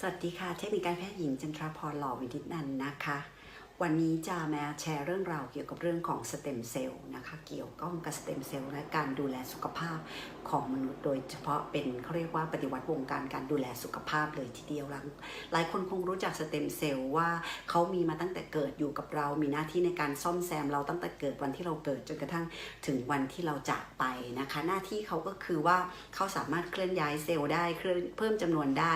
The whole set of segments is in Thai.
สวัสดีค่ะ เทคนิคการแพทย์หญิงจันทราพรหล่อวินิจนันนะคะ วันนี้จะมาแชร์เรื่องราวเกี่ยวกับเรื่องของสเต็มเซลล์นะคะเกี่ยวข้องกับสเต็มเซลล์และการดูแลสุขภาพของมนุษย์โดยเฉพาะเป็นเขาเรียกว่าปฏิวัติวงการการดูแลสุขภาพเลยทีเดียวหลังหลายคนคงรู้จักสเต็มเซลล์ว่าเขามีมาตั้งแต่เกิดอยู่กับเรา มีหน้าที่ในการซ่อมแซมเราตั้งแต่เกิดวันที่เราเกิดจนกระทั่งถึงวันที่เราจากไปนะคะ หน้าที่เขาก็คือว่าเขาสามารถเคลื่อนย้ายเซลล์ได้เคลื่อนเพิ่มจำนวนได้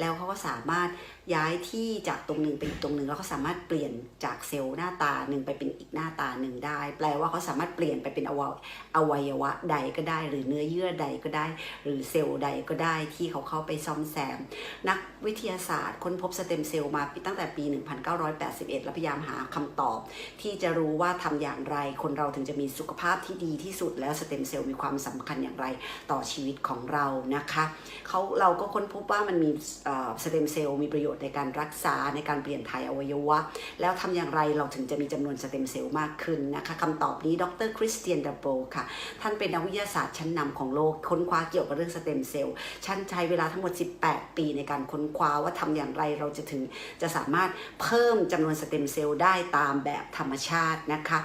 แล้วเขาก็สามารถย้ายที่จากตรงหนึ่งไปอีกตรงหนึ่งแล้วเขาสามารถเปลี่ยนจากเซลล์หน้าตาหนึ่งไปเป็นอีกหน้าตาหนึ่งได้ แปลว่าเขาสามารถเปลี่ยนไปเป็นอวัยอวัยวะใดก็ได้ หรือเนื้อเยื่อใดก็ได้ หรือเซลล์ใดก็ได้ที่เขาเข้าไปซ่อมแซม นักวิทยาศาสตร์ค้นพบสเต็มเซลล์มาตั้งแต่ปี 1981 และพยายามหาคำตอบ ที่จะรู้ว่าทำอย่างไร คนเราถึงจะมีสุขภาพที่ดีที่สุดแล้วสเต็มเซลล์มีความสำคัญอย่างไรต่อชีวิตของเรานะคะเขาเราก็ค้นพบว่ามันมีสเต็มเซลล์มีประโยชน์ในการรักษาในการเปลี่ยนถ่ายอวัยวะ แล้วทำอย่างไรเราถึงจะมีจำนวนสเต็มเซลล์มากขึ้นนะคะคำตอบนี้ดรคริสเตียนดับโบค่ะ ท่านเป็นนักวิทยาศาสตร์ชั้นนำของโลก ค้นคว้าเกี่ยวกับเรื่องสเต็มเซลล์ชั้นใช้เวลาทั้งหมด 18 ปีในการค้นคว้าว่าทำอย่างไรเราจะถึงจะสามารถเพิ่มจำนวนสเต็มเซลล์ได้ตามแบบธรรมชาตินะคะ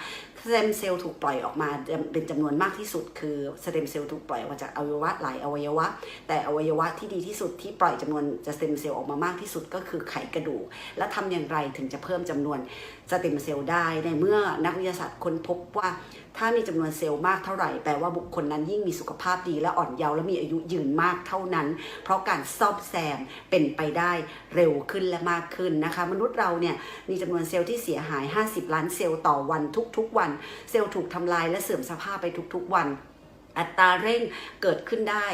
สเต็มเซลล์ถูกปล่อยออกมาเป็นจำนวนมากที่สุด คือสเต็มเซลล์ถูกปล่อยออกมาจากอวัยวะหลายอวัยวะ แต่อวัยวะที่ดีที่สุดที่ปล่อยจำนวนสเต็มเซลล์ออกมามากที่สุดก็คือไขกระดูก แล้วทำอย่างไรถึงจะเพิ่มจำนวนสเต็มเซลล์ได้ ในเมื่อนักวิทยาศาสตร์ค้นพบว่า ถ้ามีจำนวนเซลล์มากเท่าไหร่แปลว่าบุคคลนั้นยิ่งมีสุขภาพดีและอ่อนเยาว์และมีอายุยืนมากเท่านั้น เพราะการซ่อมแซมเป็นไปได้เร็วขึ้นและมากขึ้นนะคะ มนุษย์เราเนี่ยมีจำนวนเซลล์ที่เสียหาย 50 ล้านเซลล์ต่อวันทุกๆวันเซลล์ถูกทำลายและเสื่อมสภาพไปทุกๆวันอัตราเร่งเกิดขึ้นได้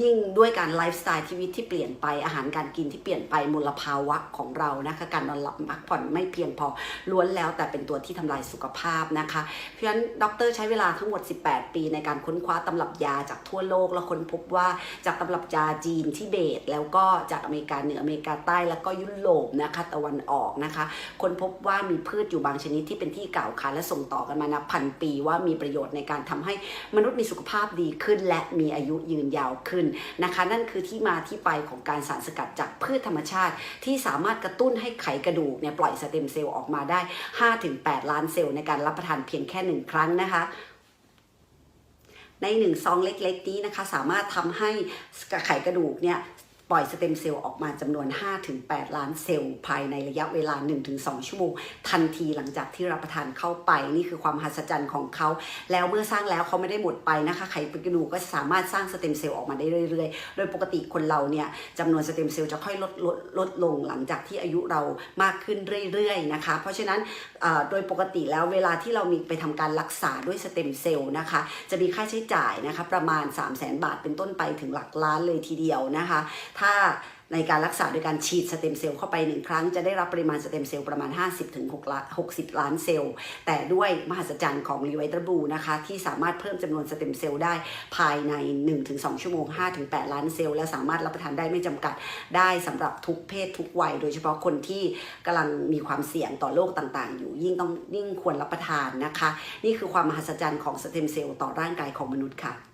ยิ่งด้วยการไลฟ์สไตล์ชีวิตที่เปลี่ยนไปอาหารการกินที่เปลี่ยนไปมลภาวะของเรานะคะการนอนหลับพักผ่อนไม่เพียงพอล้วนแล้วแต่เป็นตัวที่ทำลายสุขภาพนะคะ เพราะฉะนั้นดรใช้เวลาทั้งหมด 18 ปีในการค้นคว้าตำรับยาจากทั่วโลก แล้วค้นพบว่าจากตำรับยาจีนทิเบต แล้วก็จากอเมริกาเหนืออเมริกาใต้แล้วก็ยุโรปนะคะตะวันออกนะคะค้นพบว่ามีพืชอยู่บางชนิดที่เป็นที่กล่าวขานและส่งต่อกันมานับพันปีว่ามีประโยชน์ในการทำให้มนุษย์มีสุขภาพดีขึ้น และมีอายุยืนยาวขึ้นนะคะ นั่นคือที่มาที่ไปของการสารสกัดจากพืชธรรมชาติ ที่สามารถกระตุ้นให้ไขกระดูกเนี่ยปล่อยสเต็มเซลล์ออกมาได้ 5-8 ล้านเซลล์ในการรับประทานเพียงแค่หนึ่งครั้งนะคะในหนึ่งซองเล็ก ๆ นี้นะคะ สามารถทำให้ไขกระดูกเนี่ย ปล่อยสเต็มเซลล์ออกมาจำนวน 5-8 ล้านเซลล์ภายในระยะเวลา 1-2 ชั่วโมง ทันทีหลังจากที่รับประทานเข้าไปนี่คือความมหัศจรรย์ของเขา แล้วเมื่อสร้างแล้วเขาไม่ได้หมดไปนะคะไขกระดูกก็สามารถสร้างสเต็มเซลล์ออกมาได้เรื่อยๆ โดยปกติคนเราเนี่ยจำนวนสเต็มเซลล์จะค่อยลดลดลดลงหลังจากที่อายุเรามากขึ้นเรื่อยๆนะคะ เพราะฉะนั้นโดยปกติแล้วเวลาที่เรามีไปทำการรักษาด้วยสเต็มเซลล์นะคะ จะมีค่าใช้จ่ายนะคะประมาณ 3 0 0 0 0 0 บาทเป็นต้นไปถึงหลักล้านเลยทีเดียวนะคะถ้าในการรักษาโดยการฉีดสเต็มเซลล์เข้าไปหนึ่งครั้งจะได้รับปริมาณสเต็มเซลล์ประมาณ 50-60ถึง6ล้าน60ล้านเซลล์ แต่ด้วยมหัศจรรย์ของรีไวตาบูนะคะ ที่สามารถเพิ่มจำนวนสเต็มเซลล์ได้ภายใน 1-2 ชั่วโมง 5-8 ล้านเซลล์ และสามารถรับประทานได้ไม่จำกัดได้สำหรับทุกเพศทุกวัย โดยเฉพาะคนที่กำลังมีความเสี่ยงต่อโรคต่างๆ อยู่ยิ่งต้องยิ่งควรรับประทานนะคะ นี่คือความมหัศจรรย์ของสเต็มเซลล์ต่อร่างกายของมนุษย์ค่ะ